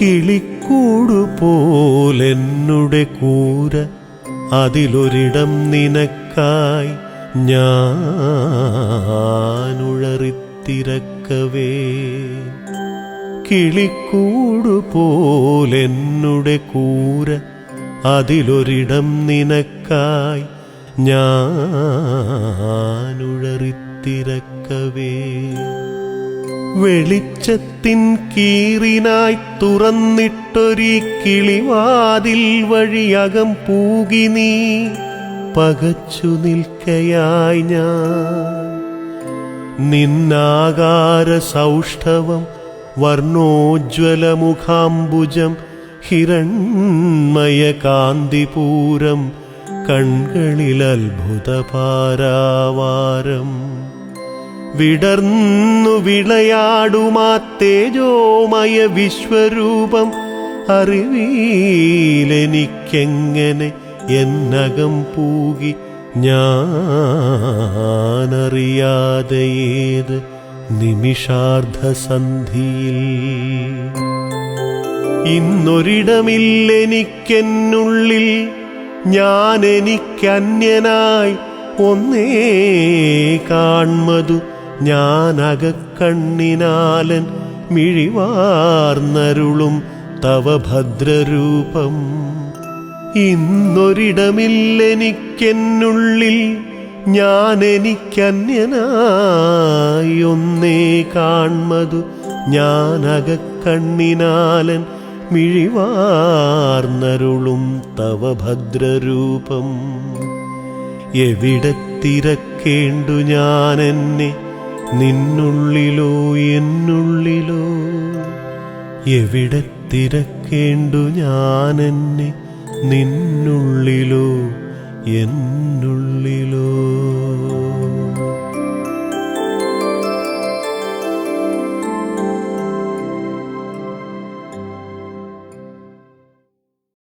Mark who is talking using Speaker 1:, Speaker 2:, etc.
Speaker 1: കിളിക്കൂടു പോലെന്നുടെ കൂര അതിലൊരിടം നിനക്കായി ഞാനുഴറിത്തിരക്കവേ. കിളിക്കൂടു പോലെന്നുടെ കൂര അതിലൊരിടം നിനക്കായി ഞാനുഴറിത്തിരക്കവേ. വെളിച്ചത്തിൻ കീറിനായി തുറന്നിട്ടൊരി കിളിവാതിൽ വഴിയകം പൂകി നീ പകച്ചു നിൽക്കയായി ഞാൻ. നിന്നാകാര സൗഷ്ഠവം വർണോജ്വലമുഖാംബുജം ഹിരൺമയ കാന്തിപൂരം കൺകളിൽ അത്ഭുതപാരാവാരം വിടർന്നു വിളയാടുമാ തേജോമയ വിശ്വരൂപം. അറിവീലെനിക്കെങ്ങനെ എന്നകം പൂകി ഞാനറിയാതെ ഏത് നിമിഷാർദ്ധസന്ധിയിൽ. ഇന്നൊരിടമില്ലെനിക്കെന്നുള്ളിൽ ഞാൻ എനിക്കന്യനായി ഒന്നേ കാൺമതു ഞാനകക്കണ്ണിനാലൻ മിഴിവാർന്നരുളും തവ ഭദ്രരൂപം ഇന്നൊരിടമില്ലെനിക്കെന്നുള്ളിൽ ഞാൻ കാൺമതു ഞാനകക്കണ്ണിനാലൻ മിഴിവാർന്നരുളും തവ എവിടെ തിരക്കേണ്ടു ഞാൻ എന്നെ നിന്നുള്ളിലോ എന്നുള്ളിലോ? എവിടെ തിരക്കേണ്ടു ഞാനെന്നെ? നിന്നുള്ളിലോ എന്നുള്ളിലോ?